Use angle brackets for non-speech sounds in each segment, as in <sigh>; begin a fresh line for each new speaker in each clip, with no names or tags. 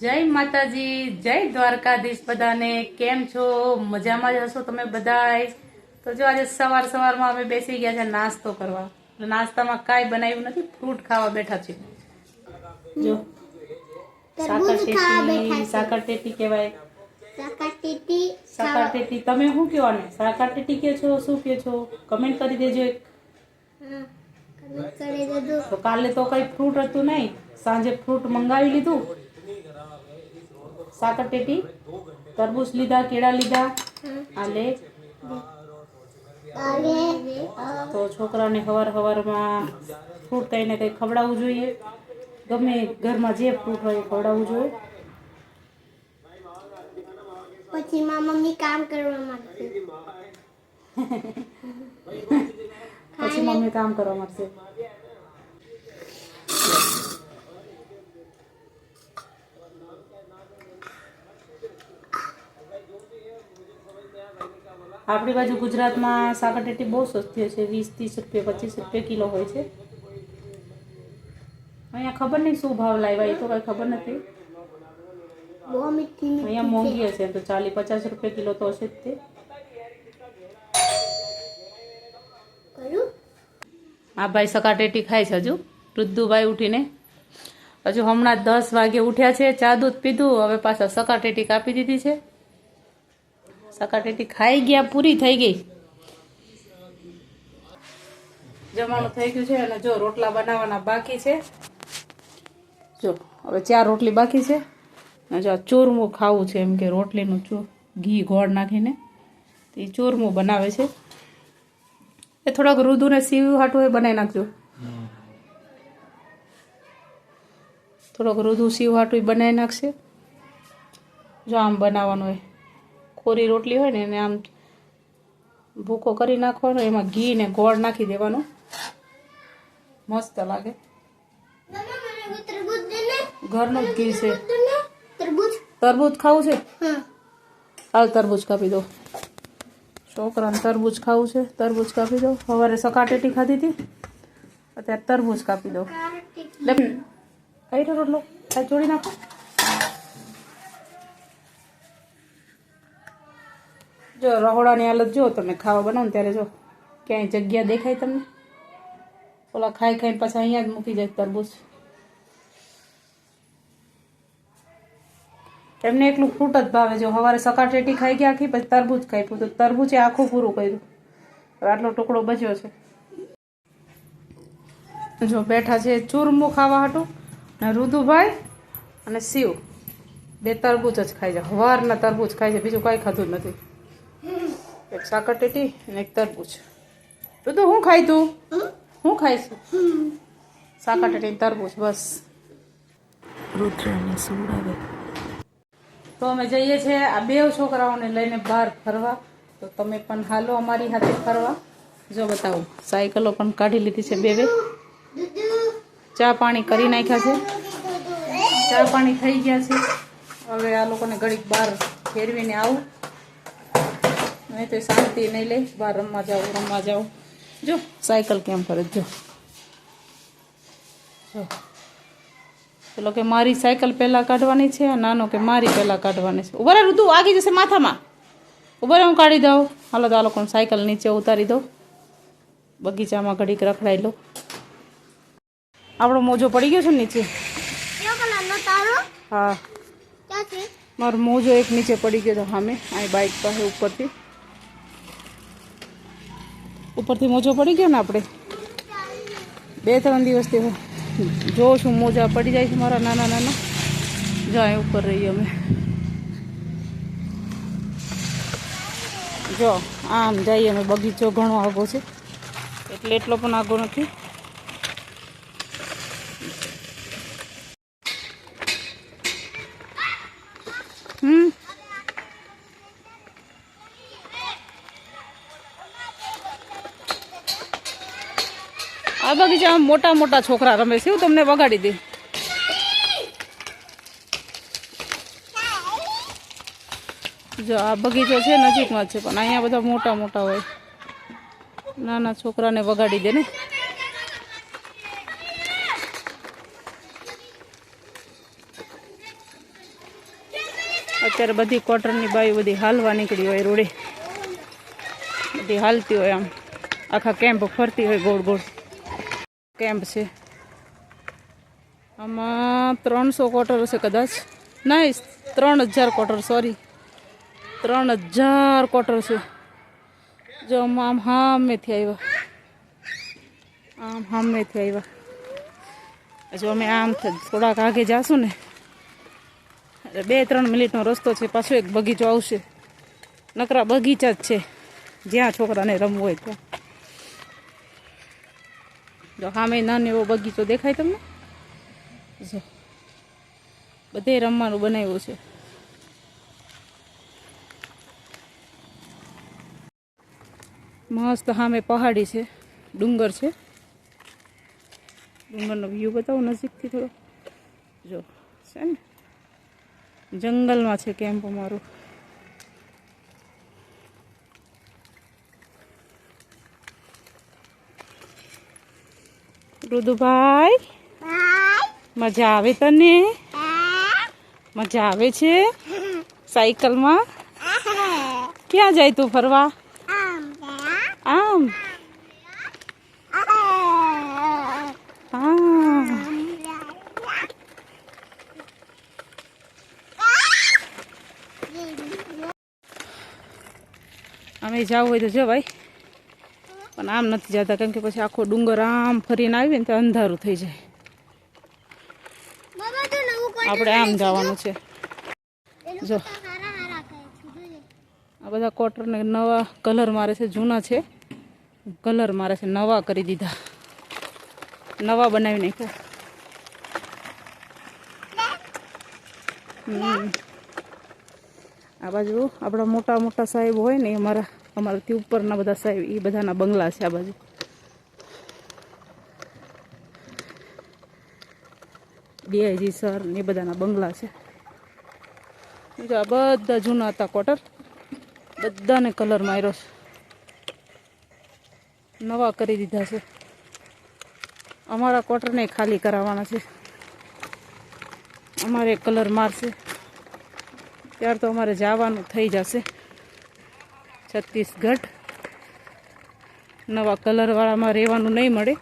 જય માતાજી જય દ્વારકાધીશ બધાને. કેમ છો? મજામાં જ હશો તમે બધાય? તો જો આજે સવાર સવારમાં અમે બેસી ગયા છે નાસ્તો કરવા. નાસ્તામાં કાંઈ બનાવ્યું નથી ફ્રૂટ ખાવા બેઠા છે જો સાકર ટેટી સાકર ટેટી કહેવાય.
સકાટીટી
સાકર ટેટી તમે શું કહો ને સાકર ટેટી કે છો શું કે છો? કમેન્ટ કરી દેજો એક. તો કાલે તો કઈ ફ્રૂટ હતું નહીં. સાંજે ફ્રૂટ મંગાવી લીધું. સાકર ટેટી તરબૂચ લીધા કેળા લીધા આ લે
અને
તો છોકરાને હવાર હવારમાં ફ્રૂટ કંઈ ને કંઈ ખવડાવવું જોઈએ. ગમે ઘરમાં જે ફ્રૂટ હોય ખવડાવવું જોઈએ.
પછી મારા મમ્મી કામ કરવા માંગશે <laughs>
પછી મમ્મી કામ કરવા માંગશે આપણી બાજુ ગુજરાતમાં સાકરટેટી બહુ સસ્તી હોય છે વીસ ત્રીસ રૂપિયા પચીસ રૂપિયા કિલો હોય છે. અહીંયા ખબર નહીં શું ભાવ લાવ્યા એ તો કાંઈ ખબર નથી. અહીંયા મોંઘી હશે તો ચાલીસ પચાસ રૂપિયા કિલો તો હશે જ તે. આ ભાઈ સકાટેટી ખાય છે હજુ. વૃદ્ધુભાઈ ઉઠીને. હજુ હમણાં દસ વાગે ઉઠ્યા છે ચા દૂધ પીધું હવે પાછા સકાટેટી કાપી દીધી છે. સકાટેટી ખાઈ ગયા પૂરી થઈ ગઈ. જમવાનું થઈ ગયું છે અને જો રોટલા બનાવવાના બાકી છે. જો હવે ચાર રોટલી બાકી છે. અને જો ચૂરમું ખાવું છે એમ કે રોટલીનું ચૂર ઘી ગોળ નાખીને. એ ચૂરમું બનાવે છે. એ થોડાક રુદુને સીવ્યું હાટું એ બનાવી નાખજો. થોડોક રુદુ સીવ હાટું એ બનાવી નાખશે. જો આમ બનાવવાનું હોય. કોરી રોટલી હોય ને એને આમ ભૂકો કરી નાખવાનો એમાં ઘી ને ગોળ નાખી દેવાનું. મસ્ત લાગે. ઘરનું જ ઘી છે.
તરબૂચ
ખાવું છે? હાલ તરબૂચ કાપી દો છોકરાને તરબૂચ ખાવું છે. તરબૂચ કાપી દો સવારે સકાટેટી ખાધી હતી. અત્યારે તરબૂચ કાપી દો કઈ રોટલો. જોડી નાખો. જો રહોડાની હાલત જો તમે ખાવા બનાવો ત્યારે જો ક્યાંય જગ્યા દેખાય તમને. ઓલા ખાઈ ખાઈને પાછા અહીંયા જ મૂકી જાય તરબૂચ એમને એકલું ફ્રૂટ જ ભાવે, જો સવારે સકાટેટી ખાઈ ગયા આખી, પછી તરબૂચ ખાઈ તો તરબૂચે આખું પૂરું કર્યું. આટલો ટુકડો બચ્યો છે. જો બેઠા છે ચૂરમું ખાવા હતું ને રુદુભાઈ અને શિવ. બે તરબૂચ જ ખાય છે હવારના તરબૂચ ખાય છે, બીજું કાંઈ ખાધું જ નથી. એક સાકરટેટી અને એક તરબૂચ. રુદુ શું ખાઈ તું? શું ખાઈશું? સાકર ટેટી તરબૂચ બસ. રુદ્રને સુવડાવે. તો અમે જઈએ છીએ આ બે છોકરાઓને લઈને બહાર ફરવા. તો તમે પણ હાલો અમારી સાથે ફરવા. જો બતાવો સાયકલો પણ કાઢી લીધી છે બે બે. ચા પાણી કરી નાખ્યા છે. ચા પાણી થઈ ગયા છે. હવે આ લોકોને ઘડીક બહાર ફેરવીને આવું. નહીં તો શાંતિ નહીં લે. બહાર રમવા જાઓ રમવા જાઓ. જો. સાયકલ કેમ કરે જો. જો. પેલો કે મારી સાયકલ પહેલાં કાઢવાની છે આ નાનો કે મારી પહેલાં કાઢવાની છે. ઊભા ઋતુ આગી જશે માથામાં. ઊભા રહે હું કાઢી દઉં. હાલો તો આ લોકોને સાયકલ નીચે ઉતારી દો બગીચામાં ઘડીક રખડાઈ લો. આપણો મોજો પડી ગયો છે ને નીચે? હા. મારો મોજો એક નીચે પડી ગયો હતો સામે. અહીં બાઇક પાસે ઉપરથી. ઉપરથી મોજો પડી ગયો ને આપણે? બે ત્રણ દિવસથી હું જોઉં છું, મોજા પડી જાય છે મારા નાના નાના. જો અહીં ઉપર રહીએ અમે. જો, આમ જઈએ અમે, બગીચો ઘણો આગો છે. એટલે એટલો પણ આગો નથી હમ આ બગીચામાં મોટા મોટા છોકરા રમે છે, હું તમને વગાડી દે જો, આ બગીચો છે, નજીકમાં છે, પણ અહીંયા બધા મોટા મોટા હોય. નાના છોકરાને વગાડી દે ને. અત્યારે બધી કોટનની બાઈ બધી હાલવા નીકળી હોય રોડે. બધી હાલતી હોય આમ. આખા કેમ્પ ફરતી હોય ગોળ ગોળ. કેમ્પ છે. આમાં ત્રણસો ક્વાર્ટર હશે કદાચ. ના ત્રણ હજાર ક્વાર્ટર સોરી ત્રણ હજાર ક્વાર્ટર છે. જો આમ હામેથી આવ્યા. આમ હામેથી આવ્યા. જો અમે આમ થોડાક આગે જાશું ને. એટલે બે ત્રણ મિનિટનો રસ્તો છે, પાછો એક બગીચો આવશે. નકરા બગીચા જ છે. જ્યાં છોકરાને રમવું હોય ત્યાં. જો સામે નાનો એવો બગીચો દેખાય તમને? જો. બધે રમવાનું બનાવ્યું છે. મસ્ત સામે પહાડી છે, ડુંગર છે. ડુંગરનો વ્યૂ બતાવો નજીકથી થોડો. જો, છે ને? જંગલમાં છે કેમ્પ અમારું. રુદુભાઈ મજા આવે તને? મજા આવે છે? સાયકલમાં? ક્યાં જાય તું ફરવા? આમ અમે જવું હોય તો જવાય પણ આમ નથી જતા કેમ કે પછી આખો ડુંગર આમ ફરીને આવીએ ને તો અંધારું થઈ જાય. આપણે આમ જવાનું છે. જો. આ બધા કોટરને નવા કલર મારે છે જૂના છે. કલર મારે છે નવા કરી દીધા. નવા બનાવી નાખ્યા. આ બાજુ આપણા મોટા મોટા સાહેબ હોય ને એ અમારા અમારાથી ઉપરના બધા સાહેબ એ બધાના બંગલા છે આ બાજુ. ડીઆઈજી સર ને એ બધાના બંગલા છે. આ બધા જૂના હતા ક્વાર્ટર બધાને કલર માર્યો છે. નવા કરી દીધા છે. અમારા ક્વાર્ટરને ખાલી કરાવવાના છે. અમારે કલર મારશે. ત્યાર તો અમારે જવાનું થઈ જશે. છત્તીસગઢ. નવા કલરવાળામાં રહેવાનું નહીં મળે.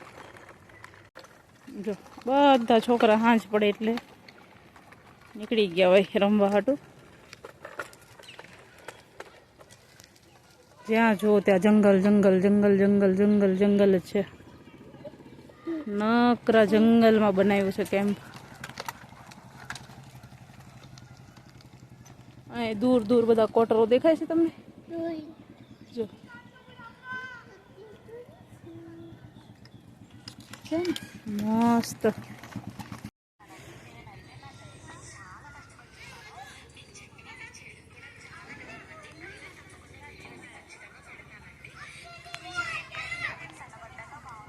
જો, બધા છોકરા સાંજ પડે એટલે નીકળી ગયા હોય રમવા હાટું. જ્યાં જુઓ ત્યાં જંગલ જંગલ જંગલ જંગલ જંગલ જંગલ જ છે. નકરા જંગલમાં બનાવ્યું છે કેમ્પ. અહીં દૂર દૂર બધા કોટરો દેખાય છે તમને?
જોઈએ.
જો છે ને? મસ્ત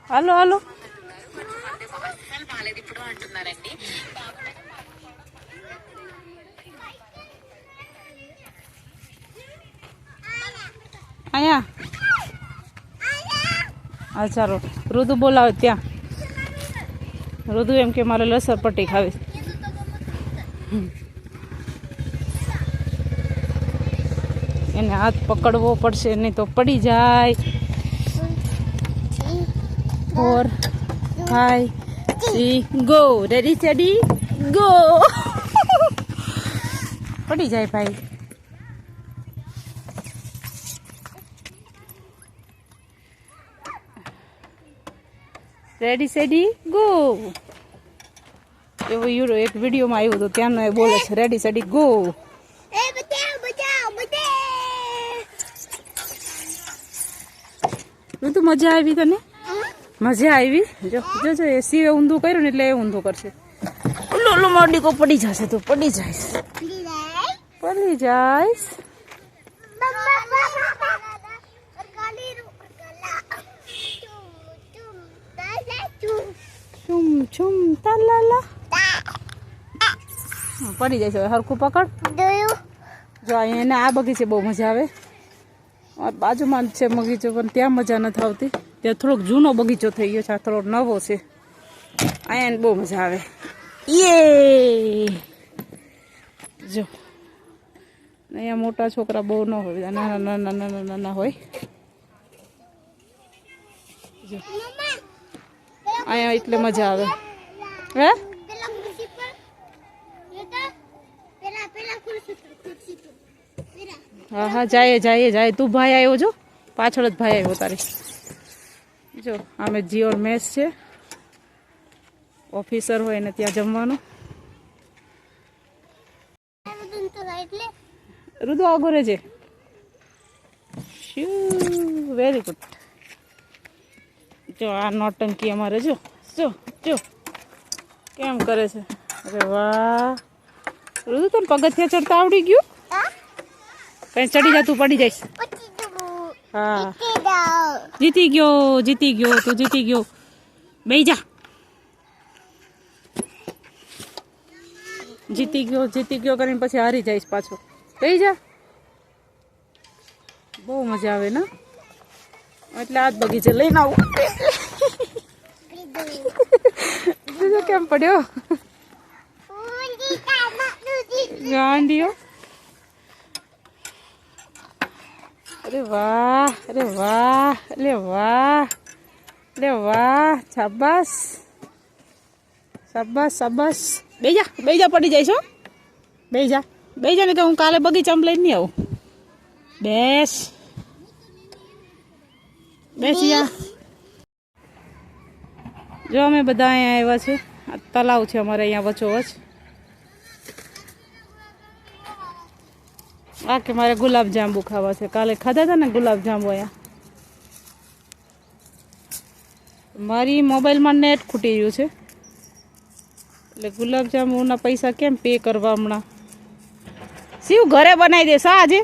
હાલો હાલો અહીંયા? હા, ચાલો. રુદુ બોલાવે ત્યાં. ઋતુ એમ કે મારે લસર પટ્ટી ખાવી. એને હાથ પકડવો પડશે, નહીં તો પડી જાય. Four five C go ready steady go પડી જાય ભાઈ. રેડી સેડી ગો એવો યુરો એક વિડીયોમાં આવ્યો હતો ત્યાંનો એ બોલે છે રેડી સેડી ગો તું મજા આવી તને? મજા આવી? જો જો જો એ સીવે ઊંધું કર્યું ને એટલે એ ઊંધું કરશે. ઓલો ઓલો મોડી કો પડી જશે તું પડી જાય? પડી જઈશ. પડી જાય છે. હરખું પકડ. જો અહીંયા એને આ બગીચે બહુ મજા આવે. બાજુમાં જ છે બગીચો પણ ત્યાં મજા નથી આવતી. ત્યાં થોડોક જૂનો બગીચો થઈ ગયો છે. આ થોડોક નવો છે. અહીંયા બહુ મજા આવે. યે! જો. અહીંયા મોટા છોકરા બહુ ન હોય. નાના નાના નાના નાના હોય. અહીંયા એટલે મજા આવે. હે
પેલા ખુરશી પર બેટા પેલા પેલા ખુરશી પર ખુરશી પર પેલા
હા હા જાય જાય જાય તું ભાઈ આવ્યો જો. પાછળ જ ભાઈ આવ્યો તારે. જો, આમે જીઓર મેસ છે. ઓફિસર હોય ને ત્યાં જમવાનું. રુદુ આગો રહેજે શ્યુ વેરી ગુડ જો, આ નોટંકી અમારે જો. જો જો. કેમ કરે છે? અરે વાહ. રુદુ, તને પગથિયા ચડતા આવડી ગયું? કઈ ચડી જા તું પડી જઈશ. હા. જીતી ગયો જીતી ગયો તું જીતી ગયો. બેહી જા. જીતી ગયો જીતી ગયો કરીને પછી હારી જઈશ પાછો. બેહી જા. બહુ મજા આવે ને? એટલે આ જ બગીચે લઈને આવું. <laughs> બીજો કેમ પડ્યો? ગાંડીઓ? અરે વાહ અરે વાહ અરે વાહ અરે વાહ શાબાશ. શાબાશ શાબાશ. બે જા બે જા પડી જઈશ હો. બે જા બે જા ને કે હું કાલે બગીચામાં લઈને નહીં આવું. બેસ. બેસીયા જો અમે બધા અહીંયા આવ્યા છે આ તલાવ છે અમારે અહીંયા વચ્ચોવચ. આ કે મારે ગુલાબજાંબુ ખાવા છે. કાલે ખાધા હતા ને ગુલાબજાંબુ અહીંયા? મારી મોબાઈલમાં નેટ ખૂટી ગયું છે. એટલે ગુલાબજાંબુના પૈસા કેમ પે કરવા હમણાં? શિવ ઘરે બનાવી દે સા આજે?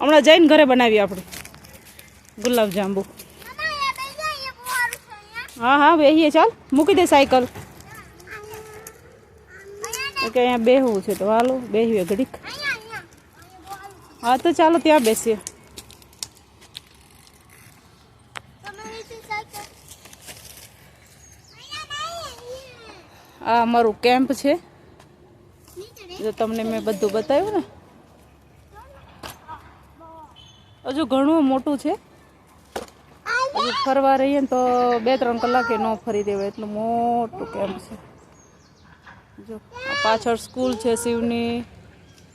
હમણાં જઈને ઘરે બનાવીએ આપણે. ગુલાબ જાંબુ.
મમ્મા એ બે જાય એ બુવારું છે અહીંયા
હા હા બેહીએ ચાલ. મૂકી દે સાયકલ.
ઓકે
કે અહીંયા બેહવું છે તો હાલો બેહીએ ઘડીક
અહીંયા અહીંયા અહીંયા બુવારું
હા, તો ચાલો ત્યાં બેસીએ. આ અમારું કેમ્પ છે. જો તમને મેં બધું બતાવ્યું ને. હજુ ઘણું મોટું છે. હજુ ફરવા રહીએ ને તો બે ત્રણ કલાકે ન ફરી દેવાય. એટલું મોટું કેમ્પ છે. જો પાછળ સ્કૂલ છે શિવની.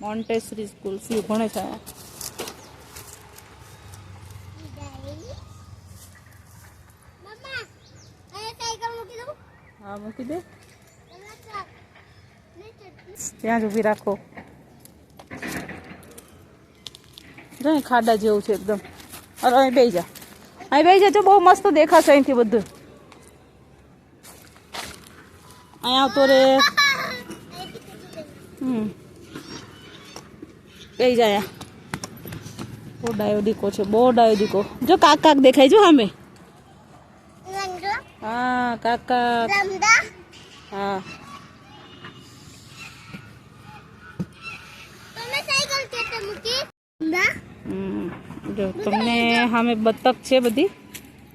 મોન્ટેસરી સ્કૂલ સી ભણે છે? હા, મૂકી દે. ત્યાં જ ઊભી રાખો. જો ખાડા જેવું છે એકદમ. અરે અહીં બેસી જા. અહીં બેસી જા, જો બહુ મસ્ત દેખાશે અહીંથી બધું. અહીંયા આવતો રે. હમ. બેસી જાય. બહુ ડાયોડિકો છે બહુ ડાયોડિકો. જો કાક કાક દેખાય જો સામે. હા કાક કાક. હા. જો તમને સામે બતક છે બધી.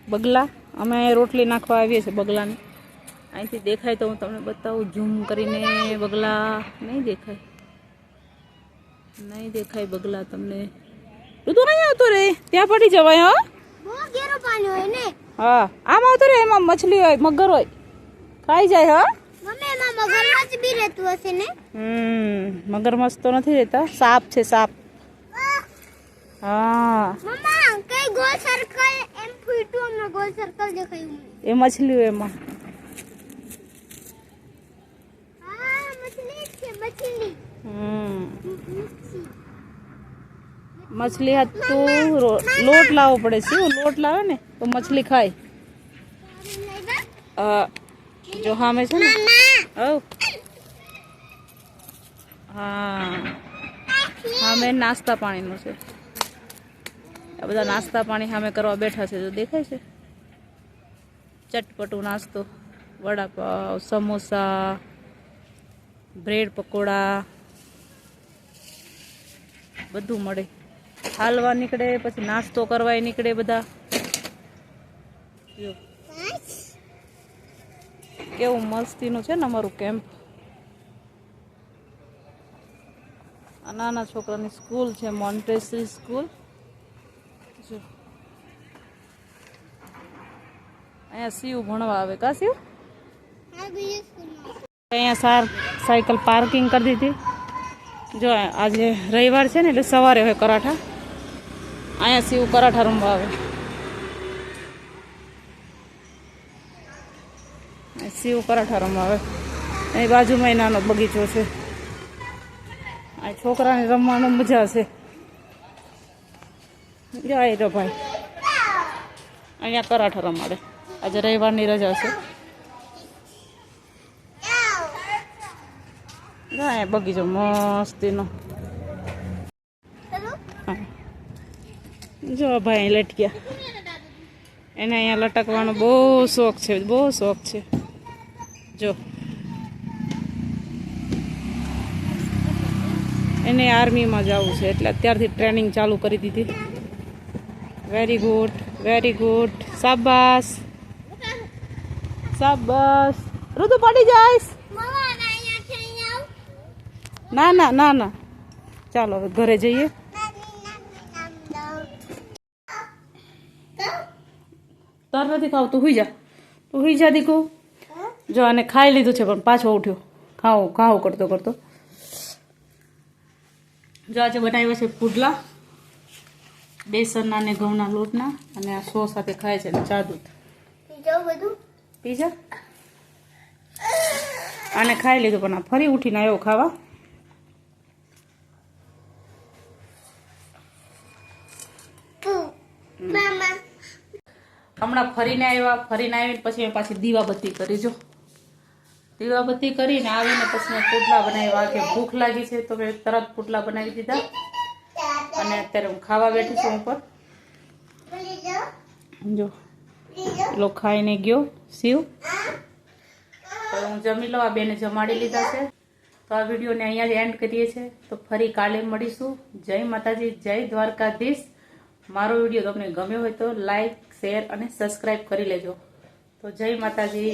બગલા. અમે રોટલી નાખવા આવીએ છીએ બગલાને. અહીંથી દેખાય તો હું તમને બતાવું. ઝૂમ કરીને બગલા નહીં દેખાય. નહીં દેખાય બગલા તમને. તું તો નહીં આવતો રે ત્યાં પડી જવાય હા. હા આમ આવતો રે એમાં મછલી હોય મગર હોય. ખાઈ જાય હા.
મગરમચ્છ
તો નથી રહેતા. સાપ છે સાપ. હા. એ મછલી એમાં.
મછલી મછલી
હમ હતું લોટ લાવવો પડે છે લોટ લાવે ને, તો મછલી ખાય. જો સામે છે ને? હા. સામે નાસ્તા પાણીનું છે. આ બધા નાસ્તા પાણી સામે કરવા બેઠા છે, જો દેખાય છે? ચટપટું નાસ્તો, વડાપાવ, સમોસા, બ્રેડ પકોડા બધું મળે. હાલવા નીકળે પછી નાસ્તો કરવાય નીકળે બધા. કેવું મસ્તીનું છે ને અમારું કેમ્પ? નાના છોકરાની સ્કૂલ છે મોન્ટેસરી સ્કૂલ. જો. અહીંયા શિવ ભણવા આવે કા શિવ? અહીંયા સાર સાયકલ પાર્કિંગ કરી દીધી. જો, આજે રવિવાર છે ને, એટલે સવારે હોય કરાઠા અહીંયા શિવ કરાઠા રમવા આવે. અહીં કરાઠા રમવા આવે. અહીં બાજુમાં નાનો બગીચો છે. આ છોકરાને રમવાનો મજા છે. જાય તો ભાઈ. અહીંયા કરાઠા રમાડે. આજે રવિવારની રજા છે. જાય બગીચો મસ્તીનો. જો ભાઈ લટક્યા. એને અહીંયા લટકવાનો બહુ શોખ છે બહુ શોખ છે. જો. એને આર્મીમાં જવું છે એટલે અત્યારથી ટ્રેનિંગ ચાલુ કરી દીધી. વેરી ગુડ વેરી ગુડ સાબાસ. સાબાસ. ઋતુ પડી જાઈશ
મમ્મા ના અહીંયા છે અહીંયા આવ
ના ના ના ના. ચાલો, હવે ઘરે જઈએ. તાર નથી ખાવ તું હુઈ જા. તું હુઈ જા દીકુ. જો આને ખાઈ લીધું છે, પણ પાછો ઉઠ્યો. ખાવો ખાવો કરતો કરતો. જો આજે બનાવ્યા છે પુડલા, બેસનના ને ઘઉંના લોટના, અને આ સો સાથે ખાય છે ને ચા દૂધ.
અને
પીઝા આને ખાઈ લીધું, પણ આ ફરી ઉઠીને આવ્યો ખાવા. હમણાં ફરીને આવ્યા, ફરીને આવીને પછી પાછી દીવાબત્તી કરી, જો. દીવાબત્તી કરીને આવીને પછી મેં પુટલા બનાવ્યા. કે ભૂખ લાગી છે તો મેં તરત પુટલા બનાવી દીધા. અને અત્યારે હું ખાવા બેઠી છું ઉપર. જો. પેલો ખાઈને ગયો શિવ તો હું જમી લઉં, આ બેને જમાડી લીધા છે. તો આ વિડીયોને અહીંયા જ એન્ડ કરીએ છીએ. તો ફરી કાલે મળીશું. જય માતાજી, જય દ્વારકાધીશ. મારો વીડિયો તમને ગમ્યો હોય તો લાઈક શેર અને સબસ્ક્રાઈબ કરી લેજો. તો જય માતાજી.